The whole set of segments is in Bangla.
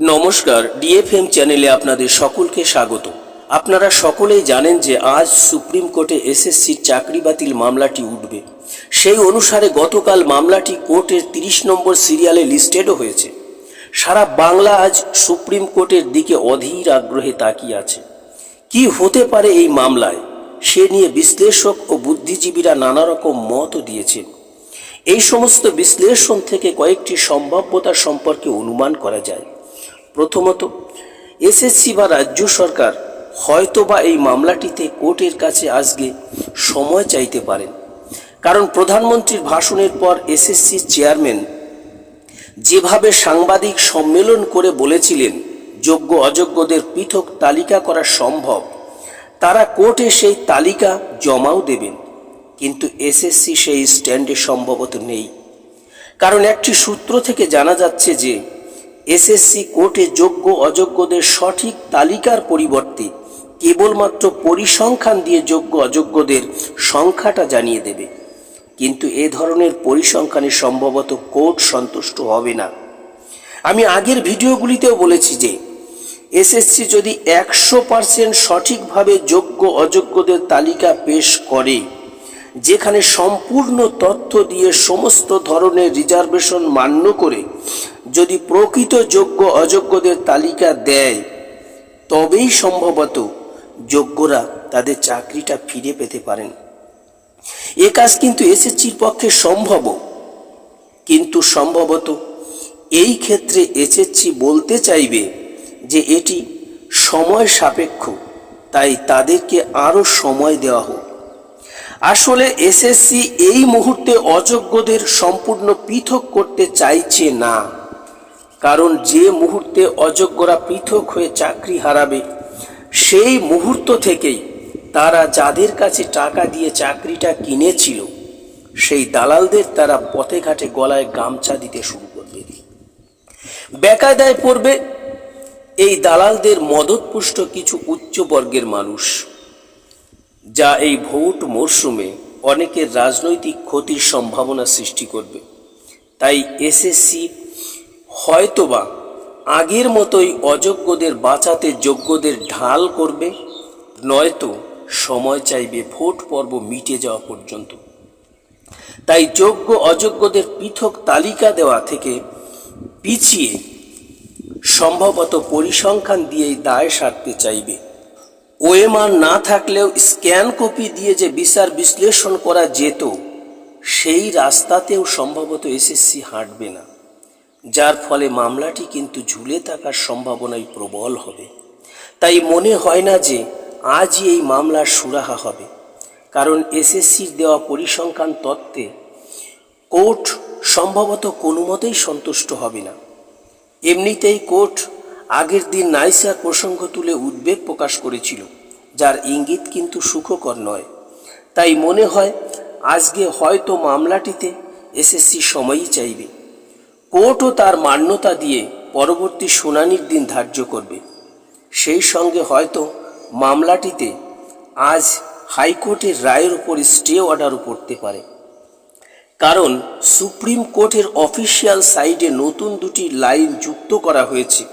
নমস্কার ডিএফএম চ্যানেলে আপনাদের সকলকে স্বাগত। আপনারা সকলেই জানেন যে আজ সুপ্রিম কোর্টে এসএসসির চাকরি বাতিল মামলাটি উঠবে। সেই অনুসারে গতকাল মামলাটি কোর্টের তিরিশ নম্বর সিরিয়ালে লিস্টেডও হয়েছে। সারা বাংলা আজ সুপ্রিম কোর্টের দিকে অধীর আগ্রহে তাকিয়ে আছে। কি হতে পারে এই মামলায়? সে নিয়ে বিশ্লেষক ও বুদ্ধিজীবীরা নানা রকম মতও দিয়েছেন। এই সমস্ত বিশ্লেষণ থেকে কয়েকটি সম্ভাব্যতা সম্পর্কে অনুমান করা যায়। প্রথমত, এসএসসি বা রাজ্য সরকার হয়তোবা এই মামলাটিতে কোর্টের কাছে আজকে সময় চাইতে পারেন। কারণ প্রধানমন্ত্রীর ভাষণের পর এসএসসির চেয়ারম্যান যেভাবে সাংবাদিক সম্মেলন করে বলেছিলেন, যোগ্য অযোগ্যদের পৃথক তালিকা করা সম্ভব, তারা কোর্টে সেই তালিকা জমাও দেবেন। কিন্তু এসএসসি সেই স্ট্যান্ডে সম্ভবত নেই। কারণ একটি সূত্র থেকে জানা যাচ্ছে যে এসএসসি কোর্টে যোগ্য অযোগ্যদের সঠিক তালিকার পরিবর্তে কেবলমাত্র পরিসংখ্যান দিয়ে যোগ্য অযোগ্যদের সংখ্যাটা জানিয়ে দেবে। কিন্তু এ ধরনের পরিসংখ্যানে সম্ভবত কোর্ট সন্তুষ্ট হবে না। আমি আগের ভিডিওগুলিতেও বলেছি যে, এসএসসি যদি একশো পার্সেন্ট সঠিকভাবে যোগ্য অযোগ্যদের তালিকা পেশ করে, যেখানে সম্পূর্ণ তথ্য দিয়ে সমস্ত ধরনের রিজার্ভেশন মান্য করে যদি প্রকৃত যোগ্য অযোগ্যদের তালিকা দেয়, তবেই সম্ভবত যোগ্যরা তাদের চাকরিটা ফিরে পেতে পারেন। এ কাজ কিন্তু এসএসসির পক্ষে সম্ভব। কিন্তু সম্ভবত এই ক্ষেত্রে এসএসসি বলতে চাইবে যে এটি সময় সাপেক্ষ, তাই তাদেরকে আরও সময় দেওয়া হোক। আসলে এসএসসি এই মুহূর্তে অযোগ্যদের সম্পূর্ণ পৃথক করতে চাইছে না। কারণ যে মুহূর্তে অযোগ্যরা পৃথক হয়ে চাকরি হারাবে, সেই মুহূর্ত থেকেই তারা যাদের কাছে টাকা দিয়ে চাকরিটা কিনেছিল, সেই দালালদের তারা পথে ঘাটে গলায় গামছা দিতে শুরু করবে। বেকায়দায় পড়বে এই দালালদের মদতপুষ্ট কিছু উচ্চবর্গের মানুষ, যা এই ভোট মরশুমে অনেকের রাজনৈতিক ক্ষতির সম্ভাবনা সৃষ্টি করবে। তাই এসএসসি হয়তোবা আগের মতোই অযোগ্যদের বাঁচাতে যোগ্যদের ঢাল করবে, নয়তো সময় চাইবে ভোট পর্ব মিটে যাওয়া পর্যন্ত। তাই যোগ্য অযোগ্যদের পৃথক তালিকা দেওয়া থেকে পিছিয়ে সম্ভবত পরিসংখ্যান দিয়েই দায় সারতে চাইবে। ওএমআর না থাকলেও স্ক্যান কপি দিয়ে যে বিচার বিশ্লেষণ করা যেত, সেই রাস্তাতেও সম্ভবত এসএসসি হাঁটবে না। যার ফলে মামলাটি কিন্তু ঝুলে থাকার সম্ভাবনাই প্রবল হবে। তাই মনে হয় না যে আজই এই মামলার সুরাহা হবে। কারণ এসএসসির দেওয়া পরিসংখ্যান তত্ত্বে কোর্ট সম্ভবত কোনো মতেই সন্তুষ্ট হবে না। এমনিতেই কোর্ট আগের দিন নাইসার প্রসঙ্গ তুলে উদ্বেগ প্রকাশ করেছিল, যার ইঙ্গিত কিন্তু সুখকর নয়। তাই মনে হয় আজকে হয়তো মামলাটিতে এসএসসি সময়ই চাইবে। কোর্টও তার মান্যতা দিয়ে পরবর্তী শুনানির দিন ধার্য করবে। সেই সঙ্গে হয়তো মামলাটিতে আজ হাইকোর্টের রায়ের উপর স্টে অর্ডারও পড়তে পারে। কারণ সুপ্রিম কোর্টের অফিসিয়াল সাইডে নতুন দুটি লাইন যুক্ত করা হয়েছে,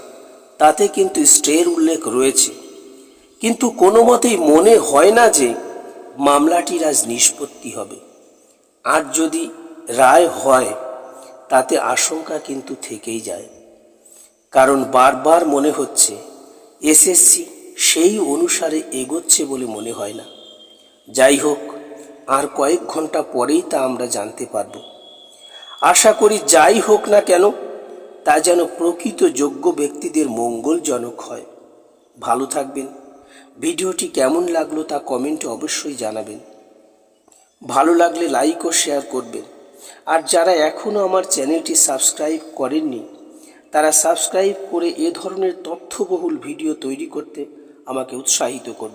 তাতে কিন্তু স্টের উল্লেখ রয়েছে। কিন্তু কোনো মতেই মনে হয় না যে মামলাটির আজ নিষ্পত্তি হবে। আর যদি রায় হয় তাতে আশঙ্কা কিন্তু থেকেই যায়। কারণ বারবার মনে হচ্ছে, এসএসসি সেই অনুসারে এগোচ্ছে বলে মনে হয় না। যাই হোক, আর কয়েক ঘণ্টা পরেই তা আমরা জানতে পারব। আশা করি যাই হোক না কেন, তা যেন প্রকৃত যোগ্য ব্যক্তিদের মঙ্গলজনক হয়। ভালো থাকবেন। ভিডিওটি কেমন লাগল তা কমেন্টে অবশ্যই জানাবেন। ভালো লাগলে লাইক ও শেয়ার করবেন। আর যারা এখনও আমার চ্যানেলটি সাবস্ক্রাইব করেননি, তারা সাবস্ক্রাইব করে এ ধরনের তথ্যবহুল ভিডিও তৈরি করতে আমাকে উৎসাহিত করবে।